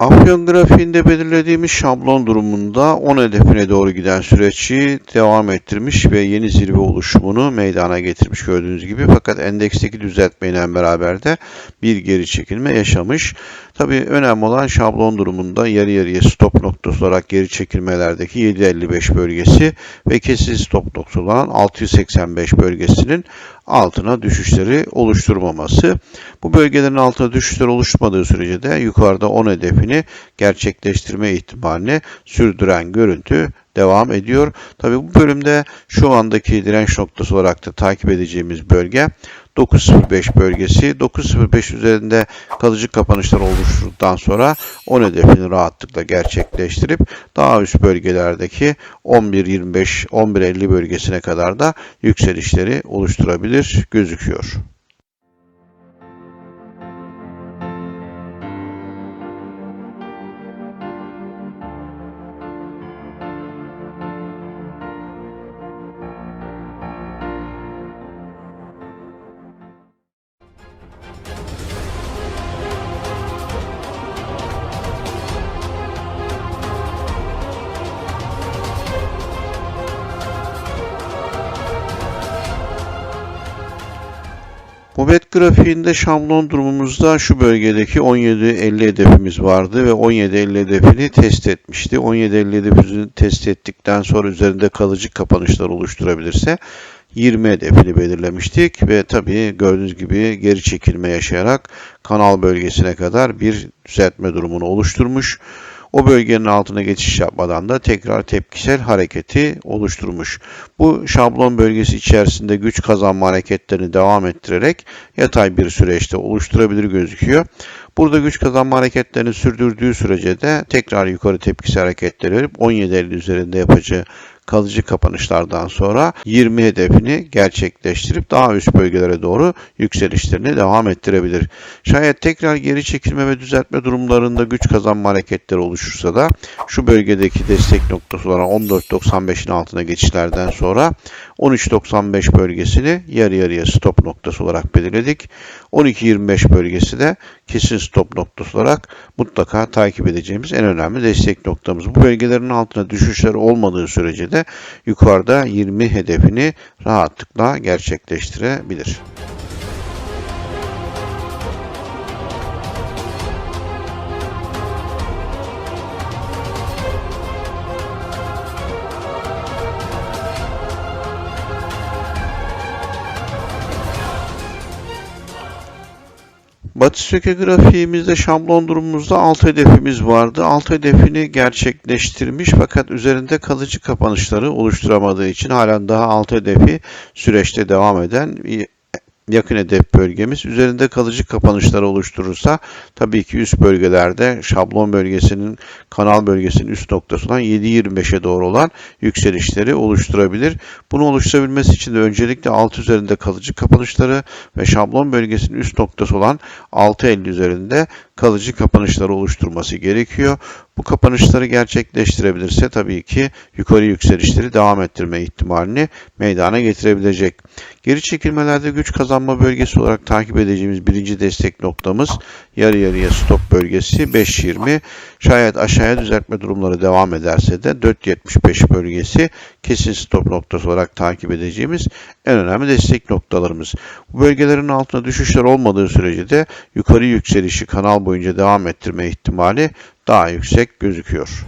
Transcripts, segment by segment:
Afyon grafiğinde belirlediğimiz şablon durumunda 10 hedefine doğru giden süreci devam ettirmiş ve yeni zirve oluşumunu meydana getirmiş gördüğünüz gibi. Fakat endeksteki düzeltmeyle beraber de bir geri çekilme yaşamış. Tabii önemli olan şablon durumunda yarı yarıya stop noktası olarak geri çekilmelerdeki 7.55 bölgesi ve kesin stop noktası olan 685 bölgesinin altına düşüşleri oluşturmaması. Bu bölgelerin altına düşüşler oluşmadığı sürece de yukarıda 10 hedefini gerçekleştirme ihtimalini sürdüren görüntü devam ediyor. Tabii bu bölümde şu andaki direnç noktası olarak da takip edeceğimiz bölge 905 bölgesi. 905 üzerinde kalıcı kapanışlar oluşturduktan sonra 10 hedefini rahatlıkla gerçekleştirip daha üst bölgelerdeki 11.25, 11.50 bölgesine kadar da yükselişleri oluşturabilir gözüküyor. Mobet grafiğinde şablon durumumuzda şu bölgedeki 17.50 hedefimiz vardı ve 17.50 hedefini test etmişti. 17.50 hedefini test ettikten sonra üzerinde kalıcı kapanışlar oluşturabilirse 20 hedefini belirlemiştik ve tabii gördüğünüz gibi geri çekilme yaşayarak kanal bölgesine kadar bir düzeltme durumunu oluşturmuş. O bölgenin altına geçiş yapmadan da tekrar tepkisel hareketi oluşturmuş. Bu şablon bölgesi içerisinde güç kazanma hareketlerini devam ettirerek yatay bir süreçte oluşturabilir gözüküyor. Burada güç kazanma hareketlerini sürdürdüğü sürece de tekrar yukarı tepkisel hareketleri verip 17.50 üzerinde yapacağı kalıcı kapanışlardan sonra 20 hedefini gerçekleştirip daha üst bölgelere doğru yükselişlerini devam ettirebilir. Şayet tekrar geri çekilme ve düzeltme durumlarında güç kazanma hareketleri oluşursa da şu bölgedeki destek noktası olan 14.95'in altına geçişlerden sonra 13.95 bölgesini yarı yarıya stop noktası olarak belirledik. 12.25 bölgesi de kesin stop noktası olarak mutlaka takip edeceğimiz en önemli destek noktamız. Bu bölgelerin altına düşüşler olmadığı sürece de yukarıda 20 hedefini rahatlıkla gerçekleştirebilir. Batı söke grafiğimizde şablon durumumuzda alt hedefimiz vardı. Alt hedefini gerçekleştirmiş fakat üzerinde kalıcı kapanışları oluşturamadığı için halen daha alt hedefi süreçte devam eden yakın hedef bölgemiz. Üzerinde kalıcı kapanışlar oluşturursa tabii ki üst bölgelerde şablon bölgesinin kanal bölgesinin üst noktası olan 7.25'e doğru olan yükselişleri oluşturabilir. Bunu oluşturabilmesi için de öncelikle alt üzerinde kalıcı kapanışları ve şablon bölgesinin üst noktası olan 6.50 üzerinde kalıcı kapanışları oluşturması gerekiyor. Bu kapanışları gerçekleştirebilirse tabii ki yukarı yükselişleri devam ettirme ihtimalini meydana getirebilecek. Geri çekilmelerde güç kazanma bölgesi olarak takip edeceğimiz birinci destek noktamız yarı yarıya stop bölgesi 5.20. Şayet aşağıya düzeltme durumları devam ederse de 4.75 bölgesi kesin stop noktası olarak takip edeceğimiz en önemli destek noktalarımız. Bu bölgelerin altına düşüşler olmadığı sürece de yukarı yükselişi kanal boyunca devam ettirme ihtimali daha yüksek gözüküyor.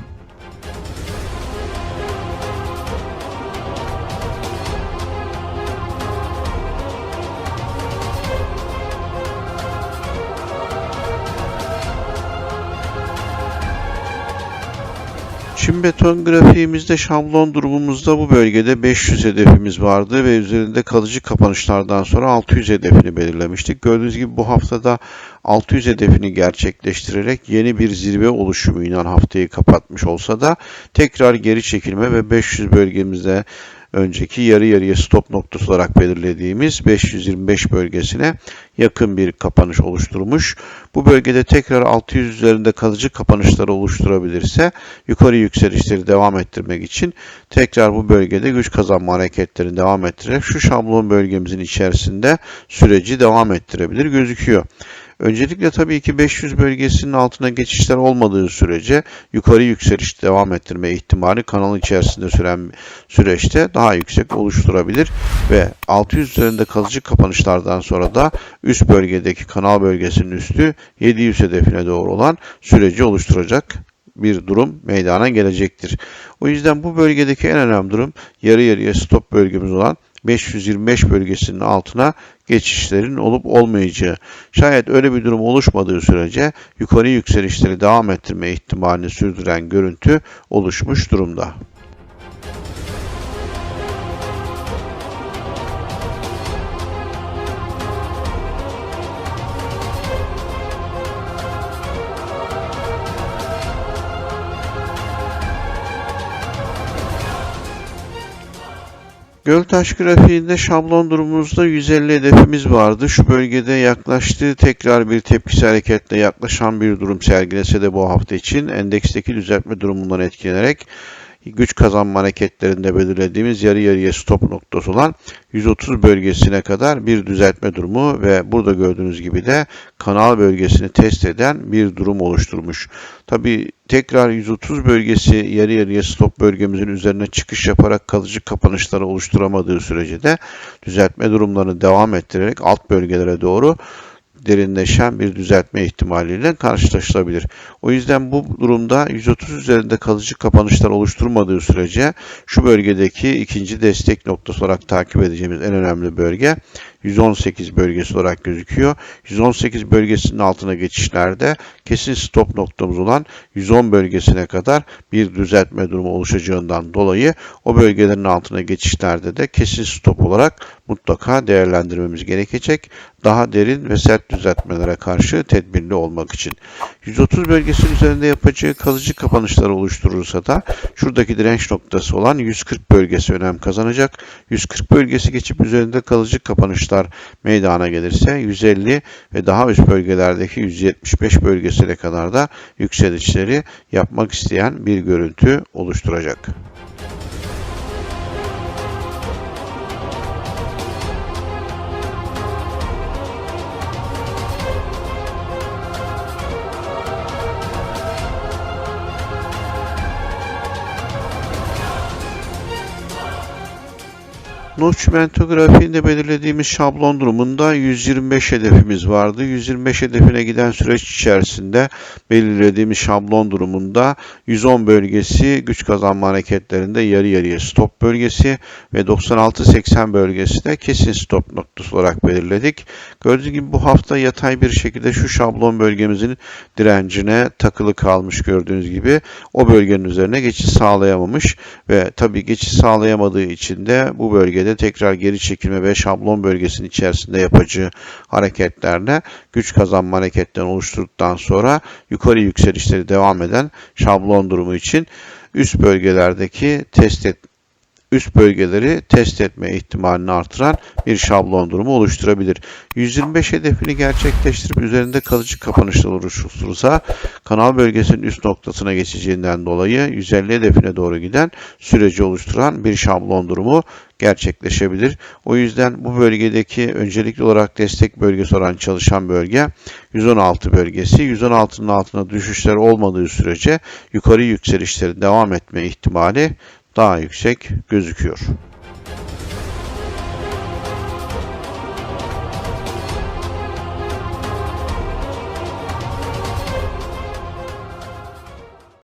Çin beton grafiğimizde şablon durumumuzda bu bölgede 500 hedefimiz vardı ve üzerinde kalıcı kapanışlardan sonra 600 hedefini belirlemiştik. Gördüğünüz gibi bu haftada 600 hedefini gerçekleştirerek yeni bir zirve oluşumuyla haftayı kapatmış olsa da tekrar geri çekilme ve 500 bölgemizde önceki yarı yarıya stop noktası olarak belirlediğimiz 525 bölgesine yakın bir kapanış oluşturmuş. Bu bölgede tekrar 600 üzerinde kalıcı kapanışları oluşturabilirse yukarı yükselişleri devam ettirmek için tekrar bu bölgede güç kazanma hareketlerini devam ettirerek şu şablon bölgemizin içerisinde süreci devam ettirebilir gözüküyor. Öncelikle tabii ki 500 bölgesinin altına geçişler olmadığı sürece yukarı yükseliş devam ettirme ihtimali kanal içerisinde süren süreçte daha yüksek oluşturabilir ve 600 üzerinde kalıcı kapanışlardan sonra da üst bölgedeki kanal bölgesinin üstü 700 hedefine doğru olan süreci oluşturacak bir durum meydana gelecektir. O yüzden bu bölgedeki en önemli durum yarı yarıya stop bölgemiz olan 525 bölgesinin altına geçişlerin olup olmayacağı. Şayet öyle bir durum oluşmadığı sürece yukarı yükselişleri devam ettirme ihtimalini sürdüren görüntü oluşmuş durumda. Göltaş grafiğinde şablon durumumuzda 150 hedefimiz vardı. Şu bölgede yaklaştığı tekrar bir tepkisi hareketle yaklaşan bir durum sergilese de bu hafta için endeksteki düzeltme durumundan etkilenerek güç kazanma hareketlerinde belirlediğimiz yarı yarıya stop noktası olan 130 bölgesine kadar bir düzeltme durumu ve burada gördüğünüz gibi de kanal bölgesini test eden bir durum oluşturmuş. Tabi tekrar 130 bölgesi yarı yarıya stop bölgemizin üzerine çıkış yaparak kalıcı kapanışları oluşturamadığı sürece de düzeltme durumlarını devam ettirerek alt bölgelere doğru derinleşen bir düzeltme ihtimaliyle karşılaşılabilir. O yüzden bu durumda 130 üzerinde kalıcı kapanışlar oluşturmadığı sürece şu bölgedeki ikinci destek noktası olarak takip edeceğimiz en önemli bölge 118 bölgesi olarak gözüküyor. 118 bölgesinin altına geçişlerde kesin stop noktamız olan 110 bölgesine kadar bir düzeltme durumu oluşacağından dolayı o bölgelerin altına geçişlerde de kesin stop olarak mutlaka değerlendirmemiz gerekecek. Daha derin ve sert düzeltmelere karşı tedbirli olmak için. 130 bölgesinin üzerinde yapacağı kalıcı kapanışları oluşturursa da şuradaki direnç noktası olan 140 bölgesi önem kazanacak. 140 bölgesi geçip üzerinde kalıcı kapanışlar meydana gelirse 150 ve daha üst bölgelerdeki 175 bölgesine kadar da yükselişleri yapmak isteyen bir görüntü oluşturacak. Notchmento grafiğinde belirlediğimiz şablon durumunda 125 hedefimiz vardı. 125 hedefine giden süreç içerisinde belirlediğimiz şablon durumunda 110 bölgesi güç kazanma hareketlerinde yarı yarıya stop bölgesi ve 96-80 bölgesi de kesin stop noktası olarak belirledik. Gördüğünüz gibi bu hafta yatay bir şekilde şu şablon bölgemizin direncine takılı kalmış gördüğünüz gibi o bölgenin üzerine geçiş sağlayamamış ve tabii geçiş sağlayamadığı için de bu bölgede bölgede tekrar geri çekilme ve şablon bölgesinin içerisinde yapacağı hareketlerle güç kazanma hareketlerini oluşturduktan sonra yukarı yükselişleri devam eden şablon durumu için üst bölgelerdeki test et, üst bölgeleri test etme ihtimalini artıran bir şablon durumu oluşturabilir. 125 hedefini gerçekleştirip üzerinde kalıcı kapanışlar oluşturursa kanal bölgesinin üst noktasına geçeceğinden dolayı 150 hedefine doğru giden süreci oluşturan bir şablon durumu gerçekleşebilir. O yüzden bu bölgedeki öncelikli olarak destek bölgesi olan çalışan bölge 116 bölgesi. 116'nın altına düşüşler olmadığı sürece yukarı yükselişleri devam etme ihtimali daha yüksek gözüküyor.